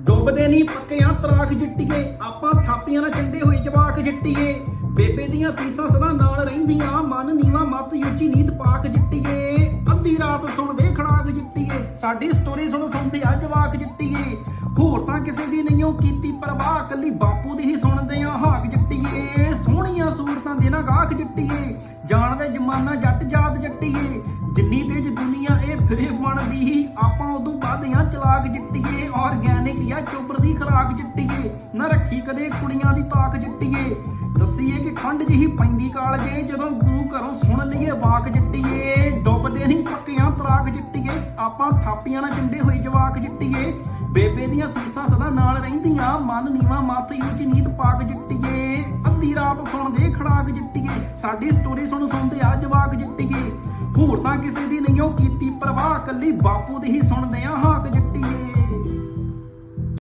ਡੁੱਬਦੇ ਨਹੀਂ ਪੱਕਿਆਂ ਤਰਾਖ ਜਿੱਟੀਏ, ਆਪਾਂ ਥਾਪੀਆਂ ਨਾਲ ਚੰਡੇ ਹੋਏ ਜਵਾਕ ਜਿੱਟੀਏ। ਬੇਬੇ ਦੀਆਂ ਸੀਸਾਂ ਸਦਾ ਨਾਲ ਰਹਿੰਦੀਆਂ, ਮਨ ਨੀਵਾ ਮਤ ਉੱਚੀ ਨੀਤ ਪਾਕ ਜਿੱਟੀਏ। ਅੱਧੀ ਰਾਤ ਸੁਣਦੇ ਖੜਾਕ ਜਿੱਟੀਏ, ਸਾਡੀ ਸਟੋਰੀ ਸੁਣ ਸੁਣਦੇ ਆ ਜਵਾਕ ਜਿੱਟੀਏ। ਹੋਰ ਤਾਂ ਕਿਸੇ ਦੀ ਨਹੀਂਓ ਕੀਤੀ ਪਰਵਾਹ ਕੱਲੀ ਬਾਪੂ ਦੀ ਹੀ ਸੁਣਦੇ ਆ ਹਾਕ ਜਿੱਟੀਏ। ਸੋਹਣੀਆਂ ਸੂਰਤਾਂ ਦੇ ਨਾ ਗਾਖ ਜਿੱਟੀਏ, ਜਾਣਦੇ ਜਮਾਨਾ ਜੱਟ ਜਾਤ ਜੱਟੀਏ। ਦੁਨੀਆ ਬਣਦੀ ਹੀ ਆਪਾਂ ਉਦੋਂ ਵੱਧ ਆ ਚਲਾਕ ਜਿੱਟੀਏ ਆਰਗੈਨਿਕ ਜਾਂ ਚੋਪਰ ਦੀ ਖਰਾਕ ਜਿੱਟੀਏ ਨਾ ਰੱਖੀ ਕਦੇ ਕੁੜੀਆਂ ਦੀ ਤਾਕ ਜਿੱਟੀਏ ਦੱਸੀਏ ਕਿ ਠੰਡ ਜਿਹੀ ਪੈਂਦੀ ਕਾਲਜੇ, ਜਦੋਂ ਗੁਰੂ ਘਰੋਂ ਸੁਣ ਲਈਏ ਬਾਕ ਜਿੱਟੀਏ ਡੁੱਬਦੇ ਨਹੀਂ ਪੱਕੀਆਂ ਤਰਾਕ ਜਿੱਟੀਏ ਆਪਾਂ ਥਾਪੀਆਂ ਨਾਲ ਚੰਡੇ ਹੋਏ ਜਵਾਕ ਜਿੱਟੀਏ ਬੇਬੇ ਦੀਆਂ ਸੀਸਾਂ ਸਦਾ ਨਾਲ ਰਹਿੰਦੀਆਂ, ਮਨ ਨੀਵਾ ਮੱਥ ਉੱਚ ਨੀਤ ਪਾਕ ਜਿੱਟੀਏ ਖੜਾਕ ਜਿੱਟੀਏ ਸਾਡੀ ਸਟੋਰੀ ਸੁਣ ਸੁਣਦੇ ਆ ਜਵਾਕ ਜਿੱਟੀਏ ਹੋਰ ਤਾਂ ਕਿਸੇ ਦੀ ਨਹੀਂ ਉਹ ਕੀਤੀ, ਪਰਵਾਹ ਕੱਲੀ ਬਾਪੂ ਦੀ ਹੀ ਸੁਣਦੇ ਆ ਹਾਕ ਜਿੱਟੀਏ